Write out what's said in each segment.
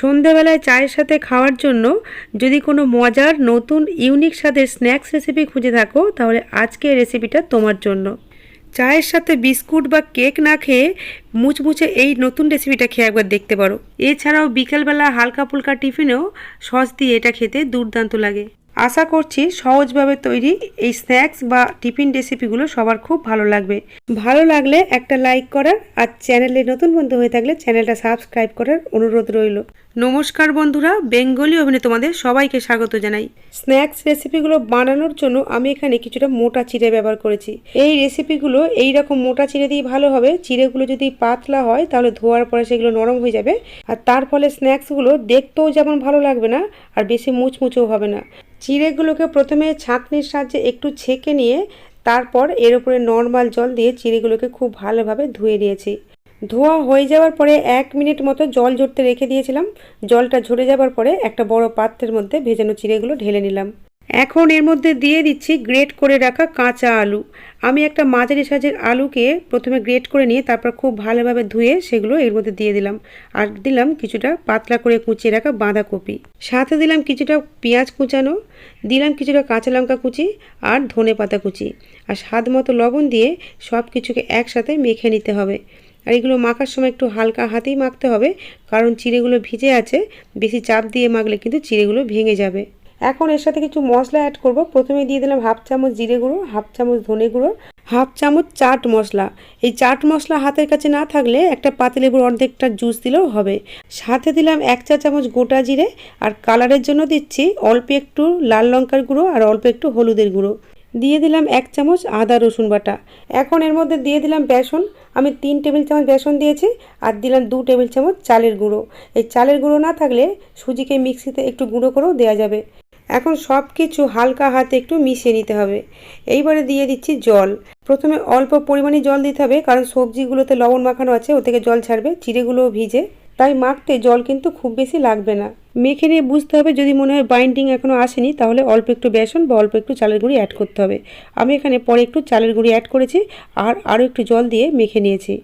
সন্ধেবেলায় চায়ের সাথে খাওয়ার জন্য যদি কোনো মজার নতুন ইউনিক স্বাদের স্ন্যাক্স রেসিপি খুঁজে থাকো, তাহলে আজকে রেসিপিটা তোমার জন্য। চায়ের সাথে বিস্কুট বা কেক না খেয়ে মুচমুচে এই নতুন রেসিপিটা খেয়ে একবার দেখতে পারো। এছাড়াও বিকেলবেলা হালকা ফুলকা টিফিনেও সস দিয়ে এটা খেতে দুর্দান্ত লাগে। আশা করছি সহজভাবে তৈরি এই স্ন্যাক্স বা টিফিন রেসিপিগুলো সবার খুব ভালো লাগবে। ভালো লাগলে একটা লাইক করার আর চ্যানেলে নতুন বন্ধু হয়ে থাকলে চ্যানেলটা সাবস্ক্রাইব করার অনুরোধ রইল। নমস্কার বন্ধুরা, বেঙ্গলি অভিনে তোমাদের সবাইকে স্বাগত জানাই। স্ন্যাক্স রেসিপিগুলো বানানোর জন্য আমি এখানে কিছুটা মোটা চিড়ে ব্যবহার করেছি। এই রেসিপিগুলো এই রকম মোটা চিড়ে দিয়ে ভালো হবে। চিড়েগুলো যদি পাতলা হয় তাহলে ধোয়ার পরে সেগুলো নরম হয়ে যাবে। আর তার ফলে স্ন্যাক্সগুলো দেখতেও যেমন ভালো লাগবে না, আর বেশি মুচমুচেও হবে না। চিড়েগুলোকে প্রথমে ছাঁকনির সাহায্যে একটু ছেঁকে নিয়ে তারপর এর উপরে নর্মাল জল দিয়ে চিড়েগুলোকে খুব ভালোভাবে ধুয়ে নিয়েছি। ধোয়া হয়ে যাওয়ার পরে এক মিনিট মতো জল ঝরতে রেখে দিয়েছিলাম। জলটা ঝরে যাওয়ার পরে একটা বড় পাত্রের মধ্যে ভেজানো চিড়েগুলো ঢেলে নিলাম। এখন এর মধ্যে দিয়ে দিচ্ছি গ্রেট করে রাখা কাঁচা আলু। আমি একটা মাঝারি সাইজের আলুকে প্রথমে গ্রেট করে নিয়ে তারপর খুব ভালোভাবে ধুয়ে সেগুলো এর মধ্যে দিয়ে দিলাম। আর দিলাম কিছুটা পাতলা করে কুচিয়ে রাখা বাঁধাকপি। সাথে দিলাম কিছুটা পেঁয়াজ কুচানো, দিলাম কিছুটা কাঁচা লঙ্কা কুচি আর ধনে পাতা কুচি। আর স্বাদ মতো লবণ দিয়ে সব কিছুকে একসাথে মেখে নিতে হবে। আর এগুলো মাখার সময় একটু হালকা হাতেই মাখতে হবে, কারণ চিড়েগুলো ভিজে আছে, বেশি চাপ দিয়ে মাখলে কিন্তু চিড়েগুলো ভেঙে যাবে। এখন এর সাথে কিছু মশলা অ্যাড করব। প্রথমে দিয়ে দিলাম হাফ চামচ জিরে গুঁড়ো, হাফ চামচ ধনে গুঁড়ো, হাফ চামচ চাট মশলা। এই চাট মশলা হাতের কাছে না থাকলে একটা পাতিলেবুর অর্ধেকটা জুস দিলেও হবে। সাথে দিলাম এক চা চামচ গোটা জিরে আর কালারের জন্য দিচ্ছি অল্প একটু লাল লঙ্কার গুঁড়ো আর অল্প একটু হলুদের গুঁড়ো। দিয়ে দিলাম এক চামচ আদা রসুন বাটা। এখন এর মধ্যে দিয়ে দিলাম বেসন। আমি তিন টেবিল চামচ বেসন দিয়েছি আর দিলাম দু টেবিল চামচ চালের গুঁড়ো। এই চালের গুঁড়ো না থাকলে সুজিকে মিক্সিতে একটু গুঁড়ো করেও দেওয়া যাবে। এখন সব কিছু হালকা হাতে একটু মিশিয়ে নিতে হবে। এইবারে দিয়ে দিচ্ছি জল। প্রথমে অল্প পরিমাণে জল দিতে হবে, কারণ সবজিগুলোতে লবণ মাখানো আছে ও থেকে জল ছাড়বে, চিড়েগুলোও ভিজে। তাই মাখতে জল কিন্তু খুব বেশি লাগবে না। মেখে নিয়ে বুঝতে হবে, যদি মনে হয় বাইন্ডিং এখনও আসেনি, তাহলে অল্প একটু বেসন বা অল্প একটু চালের গুঁড়ি অ্যাড করতে হবে। আমি এখানে পরে একটু চালের গুঁড়ি অ্যাড করেছি, আর আরও একটু জল দিয়ে মেখে নিয়েছি।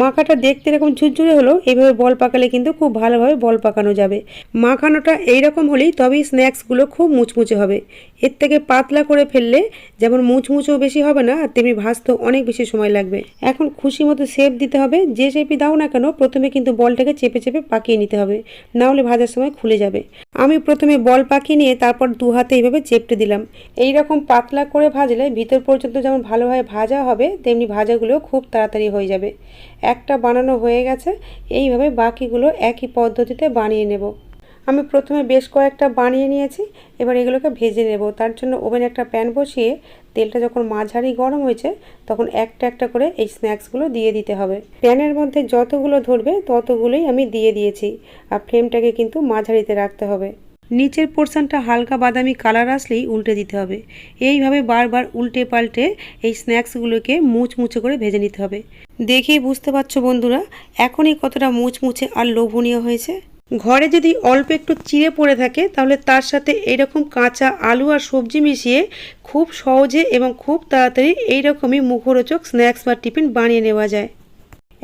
মাখাটা দেখতে এরকম ঝুরঝুরে হলো এইভাবে বল পাকালে কিন্তু খুব ভালোভাবে বল পাকানো যাবে। মাখানোটা এইরকম হলেই তবেই স্ন্যাক্সগুলো খুব মুচমুচে হবে। এর থেকে পাতলা করে ফেললে যেমন মুচমুচেও বেশি হবে না, আর তেমনি ভাজতেও অনেক বেশি সময় লাগবে। এখন খুশি মতো শেপ দিতে হবে, যে শেপই দাও না কেন প্রথমে কিন্তু বলটাকে চেপে চেপে পাকিয়ে নিতে হবে, না হলে ভাজার সময় খুলে যাবে। আমি প্রথমে বল পাকিয়ে নিয়ে তারপর দু হাতে এইভাবে চেপটে দিলাম। এই রকম পাতলা করে ভাজলে ভিতর পর্যন্ত যেমন ভালোভাবে ভাজা হবে, তেমনি ভাজাগুলোও খুব তাড়াতাড়ি হয়ে যাবে। একটা বানানো হয়ে গেছে, এইভাবে বাকিগুলো একই পদ্ধতিতে বানিয়ে নেব। আমি প্রথমে বেশ কয়েকটা বানিয়ে নিয়েছি, এবার এগুলোকে ভেজে নেব। তার জন্য ওভেনে একটা প্যান বসিয়ে তেলটা যখন মাঝারি গরম হয়েছে, তখন একটা একটা করে এই স্ন্যাক্সগুলো দিয়ে দিতে হবে। প্যানের মধ্যে যতগুলো ধরবে, ততগুলোই আমি দিয়ে দিয়েছি, আর ফ্লেমটাকে কিন্তু মাঝারিতে রাখতে হবে। নিচের পোর্শনটা হালকা বাদামি কালার আসলেই উল্টে দিতে হবে। এইভাবে বারবার উল্টে পাল্টে এই স্ন্যাক্সগুলোকে মুচমুচে করে ভেজে নিতে হবে। দেখেই বুঝতে পারছ বন্ধুরা, এখনই কতটা মুচমুচে আর লোভনীয় হয়েছে। ঘরে যদি অল্প একটু চিড়ে পড়ে থাকে, তাহলে তার সাথে এরকম কাঁচা আলু আর সবজি মিশিয়ে খুব সহজে এবং খুব তাড়াতাড়ি এইরকমই মুখরোচক স্ন্যাক্স বা টিফিন বানিয়ে নেওয়া যায়।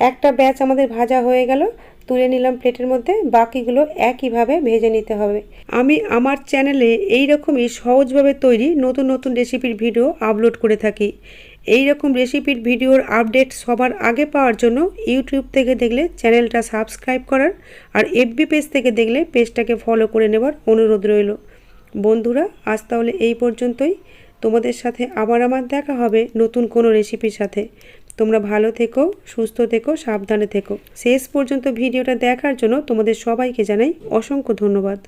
একটা ব্যাচ আমাদের ভাজা হয়ে গেল। তুলে নিলাম প্লেটের মধ্যে, বাকিগুলো একইভাবে ভেজে নিতে হবে। আমি আমার চ্যানেলে এই রকমই সহজভাবে তৈরি নতুন নতুন রেসিপির ভিডিও আপলোড করে থাকি। এই রকম রেসিপির ভিডিওর আপডেট সবার আগে পাওয়ার জন্য ইউটিউব থেকে দেখলে চ্যানেলটা সাবস্ক্রাইব করার আর এফবি পেজ থেকে দেখলে পেজটাকে ফলো করে নেবার অনুরোধ রইল। বন্ধুরা, আজ তাহলে এই পর্যন্তই। তোমাদের সাথে আবার আমার দেখা হবে নতুন কোনো রেসিপির সাথে। তোমরা ভালো থেকো, সুস্থ থেকো, সাবধানে থেকো। শেষ পর্যন্ত ভিডিওটা দেখার জন্য তোমাদের সবাইকে জানাই অসংখ্য ধন্যবাদ।